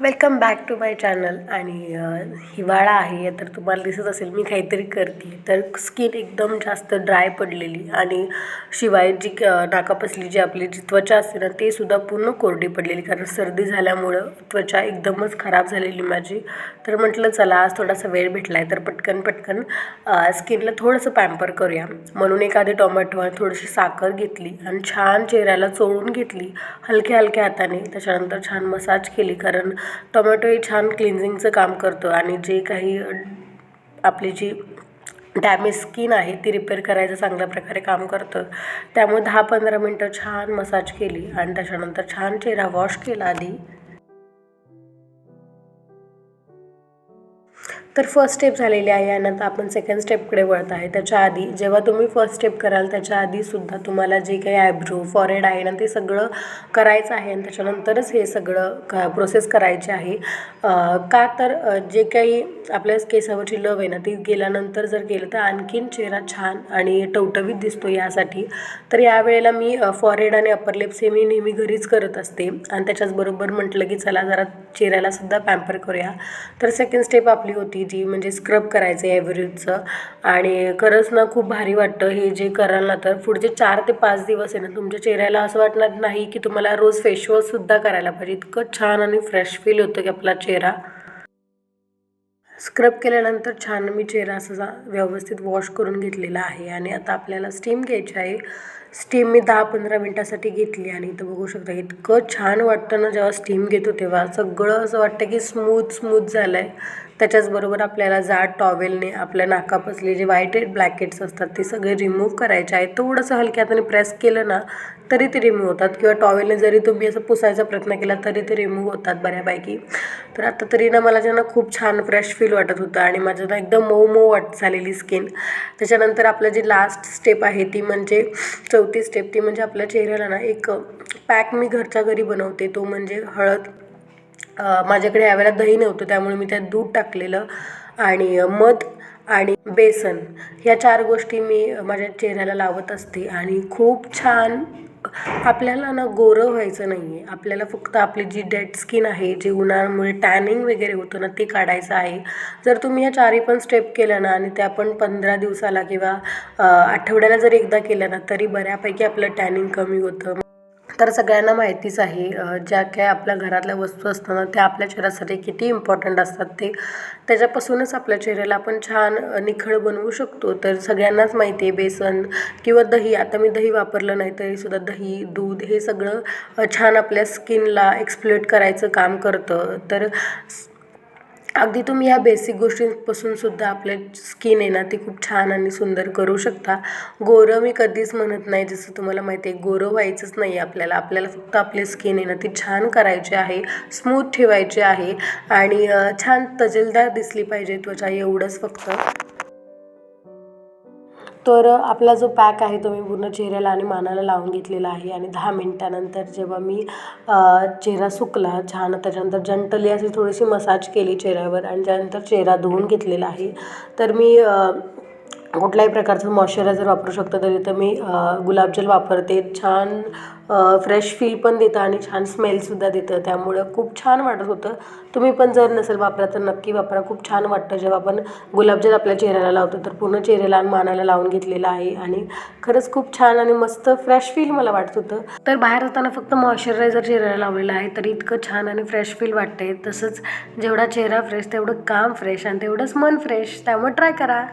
Welcome back to my channel आणि हिवाळा आहे तर तुम्हाला दिसत असेल मी काहीतरी करते. तर स्किन एकदम जास्त ड्राय पडलेली आणि शिवाय जी क- नाकापसली जी आपली जी त्वचा असते ना ते सुद्धा पूर्ण कोरडी पडलेली. कारण सर्दी झाल्यामुळं त्वचा एकदमच खराब झालेली माझी. तर म्हटलं चला आज थोडासा वेळ भेटला आहे तर पटकन पटकन स्किनला थोडंसं पॅम्पर करूया. म्हणून एखादी टोमॅटो आणि थोडीशी साखर घेतली आणि छान चेहऱ्याला चोळून घेतली हलक्या हलक्या हाताने. त्याच्यानंतर छान मसाज केली कारण टोमॅटो हे छान क्लिन्झिंगचं काम करतं आणि जे काही आपली जी डॅमेज स्किन आहे ती रिपेअर करायचं चांगल्या प्रकारे काम करतं त्यामुळे दहा पंधरा मिनटं छान मसाज केली आणि त्याच्यानंतर छान चेहरा वॉश केला आधी. तर फर्स्ट स्टेप झालेली आहे आणि आता आपण सेकंड स्टेपकडे वळत आहे. त्याच्या आधी जेव्हा तुम्ही फर्स्ट स्टेप कराल त्याच्या आधीसुद्धा तुम्हाला जे काही आयब्रो फॉरेड आहे ना ते सगळं करायचं आहे आणि त्याच्यानंतरच हे सगळं क प्रोसेस करायचे आहे. का तर जे काही आपल्या केसावरची लव आहे ना ती गेल्यानंतर जर केलं तर आणखीन चेहरा छान आणि टवटवीत दिसतो यासाठी. तर यावेळेला मी फॉरेड आणि अपर लिप्स हे मी नेहमी घरीच करत असते. आणि त्याच्याचबरोबर म्हटलं की चला जरा चेहऱ्यालासुद्धा पॅम्पर करूया. तर सेकंड स्टेप आपली होती. जी म्हणजे स्क्रब करायचं आहे एव्हरेजचं आणि खरंच ना खूप भारी वाटतं हे जे कराल ना तर. पुढचे चार ते पाच दिवस आहे ना तुमच्या चेहऱ्याला असं वाटणार नाही की तुम्हाला रोज फेशवॉशसुद्धा करायला पाहिजे. इतकं छान आणि फ्रेश फील होतं की आपला चेहरा. स्क्रब केल्यानंतर छान मी चेहरा असा व्यवस्थित वॉश करून घेतलेला आहे. आणि आता आपल्याला स्टीम घ्यायची आहे. स्टीम मी दहा पंधरा मिनटासाठी घेतली आणि इथं बघू शकता इतकं छान वाटतं ना जेव्हा स्टीम घेतो तेव्हा. सगळं असं वाटतं की स्मूथ स्मूथ झालं आहे त्याच्याचबरोबर आपल्याला जाड टॉवेलने आपल्या नाकापसले जे व्हाईट ब्लॅकेट्स असतात ते सगळे रिमूव्ह करायचे आहेत. थोडंसं हलक्या हाताने प्रेस केलं ना तरी ते रिमूव्ह होतात. किंवा टॉवेलने जरी तुम्ही असं पुसायचा प्रयत्न केला तरी ते रिमूव्ह होतात बऱ्यापैकी. तर आता तरी ना मला ज्यांना खूप छान फ्रेश फील वाटत होतं आणि माझं ना एकदम मऊ मऊ वाट झालेली स्किन त्याच्यानंतर आपलं जी लास्ट स्टेप आहे ती म्हणजे चौथी स्टेप ती म्हणजे आपल्या चेहऱ्याला ना एक पॅक मी घरच्या घरी बनवते. तो म्हणजे हळद. माझ्याकडे यावेळेला दही नव्हतं त्यामुळे मी त्यात दूध टाकलेलं आणि मध आणि बेसन. ह्या चार गोष्टी मी माझ्या चेहऱ्याला लावत असते आणि खूप छान आपल्याला ना गोरं व्हायचं नाही आहे आपल्याला फक्त आपली जी डेड स्किन आहे जे उन्हाळ्यामुळे टॅनिंग वगैरे होतं ना ते काढायचं आहे. जर तुम्ही ह्या चारही पण स्टेप केल्या ना आणि त्या पण पंधरा दिवसाला किंवा आठवड्याला जर एकदा केल्या ना तरी बऱ्यापैकी आपलं टॅनिंग कमी होतं. तर सगळ्यांना माहितीच आहे ज्या काय आपल्या घरातल्या वस्तू असतात त्या आपल्या चेहऱ्यासाठी किती इम्पॉर्टंट असतात ते. त्याच्यापासूनच आपल्या चेहऱ्याला आपण छान निखळ बनवू शकतो. तर सगळ्यांनाच माहिती आहे बेसन किंवा दही. आता मी दही वापरलं नाही तरीसुद्धा दही दूध हे सगळं छान आपल्या स्किनला एक्सप्लोट करायचं काम करतं. तर अगदी तुम्ही ह्या बेसिक गोष्टींपासून सुद्धा आपले स्किन आहे ना ती खूप छान आणि सुंदर करू शकता. गोरं मी कधीच म्हणत नाही जसं तुम्हाला माहिती आहे गोरं व्हायचंच नाही आहे आपल्याला. आपल्याला फक्त आपली स्किन आहे ना ती छान करायची आहे स्मूथ ठेवायची आहे. आणि छान तजेलदार दिसली पाहिजे त्वचा एवढंच फक्त. तर आपला जो पॅक आहे तो मी पूर्ण चेहऱ्याला आणि मानाला लावून घेतलेला आहे आणि दहा मिनटानंतर जेव्हा मी चेहरा सुकला छान त्याच्यानंतर जंटली अशी थोडीशी मसाज केली चेहऱ्यावर आणि त्यानंतर चेहरा धुवून घेतलेला आहे. तर मी कुठल्याही प्रकारचं मॉइश्चरायझर वापरू शकतो तरी तर मी गुलाबजल वापरते. छान फ्रेश फील पण देतं आणि छान स्मेलसुद्धा देतं. त्यामुळं खूप छान वाटत होतं. तुम्ही पण जर नसेल वापरा तर नक्की वापरा. खूप छान वाटतं जेव्हा आपण गुलाबजल आपल्या चेहऱ्याला लावतो तर पूर्ण चेहऱ्याला आणि मानाला लावून घेतलेलं आहे. आणि खरंच खूप छान आणि मस्त फ्रेश फील मला वाटत होतं. तर बाहेर जाताना फक्त मॉइश्चरायझर चेहऱ्याला लावलेलं आहे तरी इतकं छान आणि फ्रेश फील वाटते तसंच जेवढा चेहरा फ्रेश तेवढं काम फ्रेश आणि तेवढंच मन फ्रेश त्यामुळे ट्राय करा.